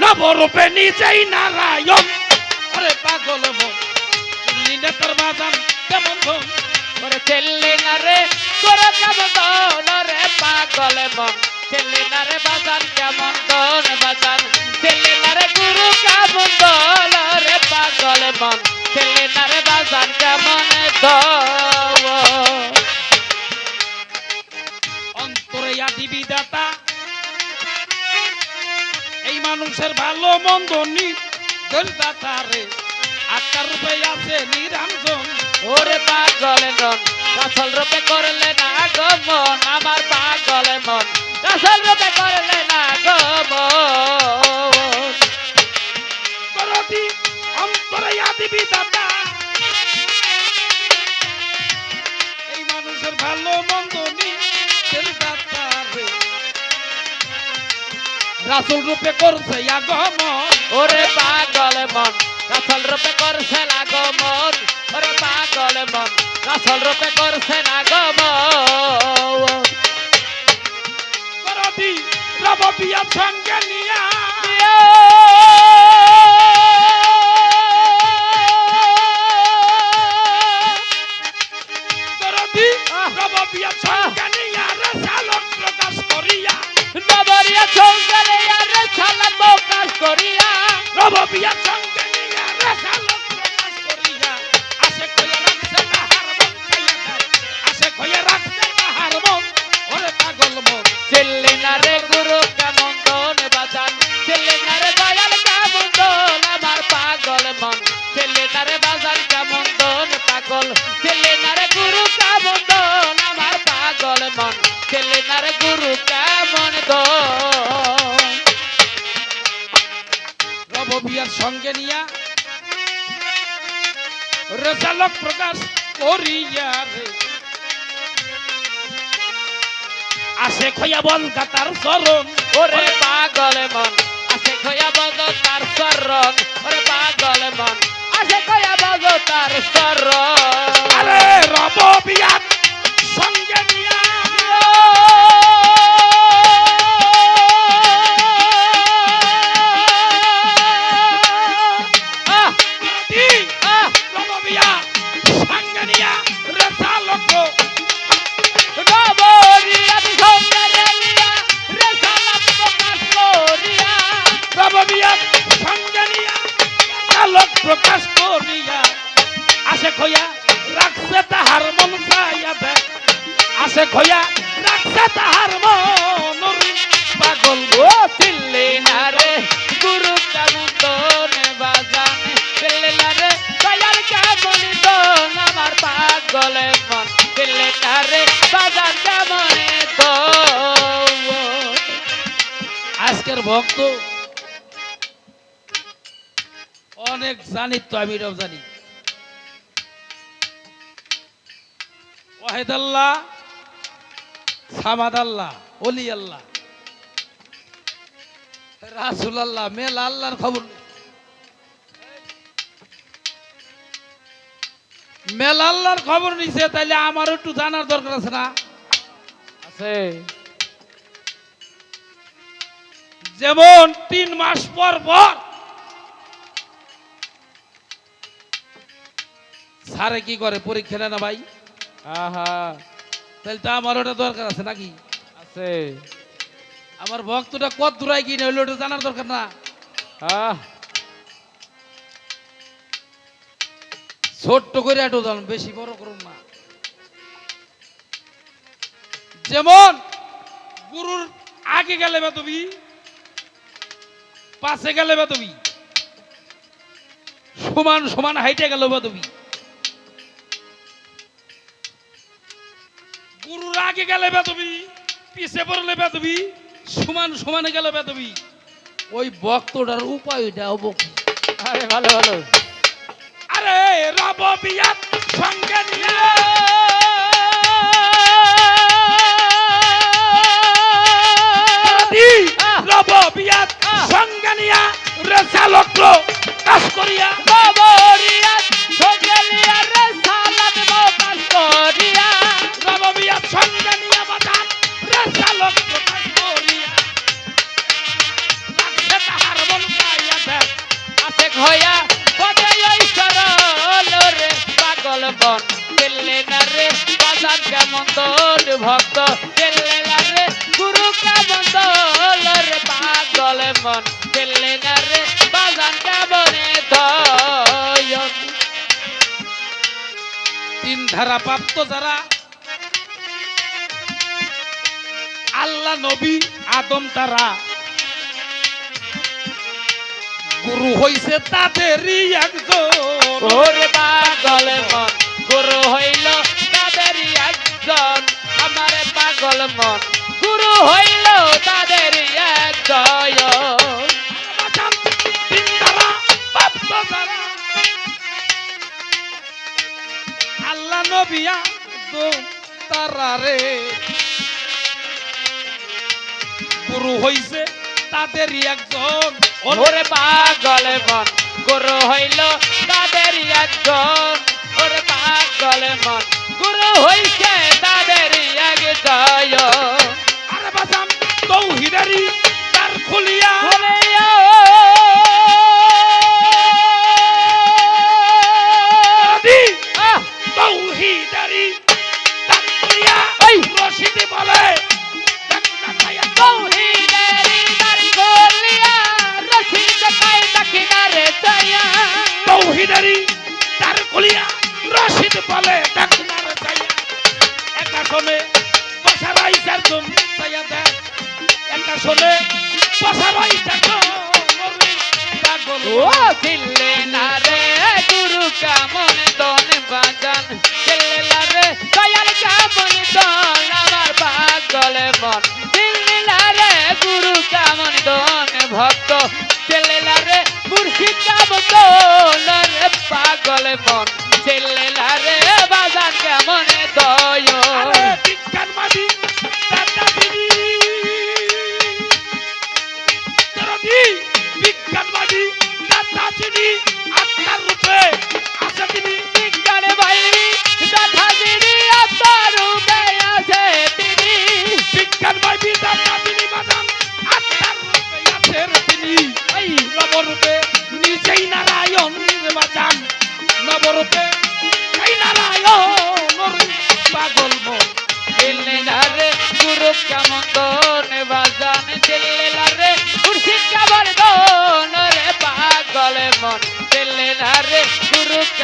নবরূপে নিজেই নারায়ণ। আরে পাগল মন নেতার বাজান কেমন ধন ওরে চেল্লি না রে করে কেমন দন রে পাগল মন চেল্লি না রে বাজান কেমন দন বাজান চেল্লি না রে গুরু কেমন দন রে পাগল মন চেল্লি না রে বাজান কেমন দন মানুষের ভালো মন্দ নির্দাতা রে আত্মার রূপে আছে নিরঞ্জন ওরে পাগল মন কাছল রূপে করলে না গো মন, আমার পাগল মন কাছল রূপে করলে না গো রাসুল রূপে করছে আগমন। ওরে পাগল মন আসল রূপে করছে আগমন। মন ওরে পাগল মন আসল রূপে করছে আগমন। করবি রব বিয়া সঙ্গে নিয়া। রবিয়া সঙ্গে নিয়া রসালক প্রকাশ করিয়া আসে কইয়া রাখছে তাহার মন খাইয়া দেয় আসে কইয়া রাখছে তাহার মন ওরে পাগল মন চিল্লি না রে গুরু কেমন দন বাজান চিল্লি না রে দয়াল কেমন দন আমার পাগল মন। চিল্লি না রে বাজান কেমন দন পাগল চিল্লি না রে গুরু কেমন দন আমার পাগল মন চিল্লি না রে গুরু কেমন দন রবিয়ার সঙ্গে নিয়া। রেজালক প্রকাশ করিয়া রে। আসে খয়া বল কাতার চরণ। ওরে পাগল মন আসে খয়া বজ তার শরণ ওরে পাগল মন আসে খয়া বজ তার শরণ আরে রবিয়ার সঙ্গে প্রকাশ করিয়া আসে খয়া রাখছে তাহার মন চাইয়া দেখ আসে খয়া রাখছে তাহার মন পাগল চিল্লি না রে, গুরু কেমন দন বাজানে চিল্লি না রে, দয়াল কেমন দন আমার পাগল মন। চিল্লি না রে কেমন দন আজকের ভক্ত অনেক জানি তো আমি এটাও জানি। ওয়াহেদ আল্লাহ সামাদ আল্লাহ অলি আল্লাহ রাসুল আল্লাহ মেলা আল্লাহর খবর। মেলা আল্লাহর খবর নিছে তাইলে আমারও একটু জানার দরকার আছে না? আছে। যেমন তিন মাস পর পর স্যারে কি করে? পরীক্ষা নেয় না ভাই? আহা। তাহলে তো আমার ওটা দরকার আছে নাকি? আছে। আমার ভক্তটা কত দূরাই কি হইল ওটা জানার দরকার না। ছোট্ট করে একটু জানুন বেশি বড় করুন না। যেমন গুরুর আগে গেলে বা তুমি পাশে গেলে বা তুমি সমান সমান হাইটে গেল বা আগে গেলে বা তুমি পিছে পড়লে বা তুমি সমান সমানে গেলে বা তুমি ওই বক্তটার উপায় ওইটা অবকি আরে ভালো ভালো। আরে রব বিয়াত সঙ্গে নিয়ে। রব বিয়াত সঙ্গে নিয়া রেসালক কাজ করিয়া। মন দিল্লে না রে বাজান কেমন দোল ভক্ত? দিল্লে না রে, গুরু কেমন রে পাগল মন? দিল্লে না রে বাজান কেমন তিন ধারা প্রাপ্ত যারা, আল্লাহ নবী আদম তারা। গুরু হইছে তাদেরই একজন মন। গুরু হইল তাদের যারা আল্লাহ নবী আদম তারা রে। গুরু হইছে তাদের একজন। ওরে পাগল মন। গুরু হইল চারজন চাইয়া দেখ। একা শোনে ওরে পাগল ও! দিল্লে না রে গুরু কামন দন বাজান। দিল্লে না রে দয়াল কামন দন আমার পাগল মন। দিল্লে না রে গুরু কামন দন ভক্ত। দিল্লে না রে মুর্শিদ কামন দন রে পাগল মন। দিল্লে না রে বাজান কেমন দয় রে পাগল মন। দিল্লি লারে গুরু কেমন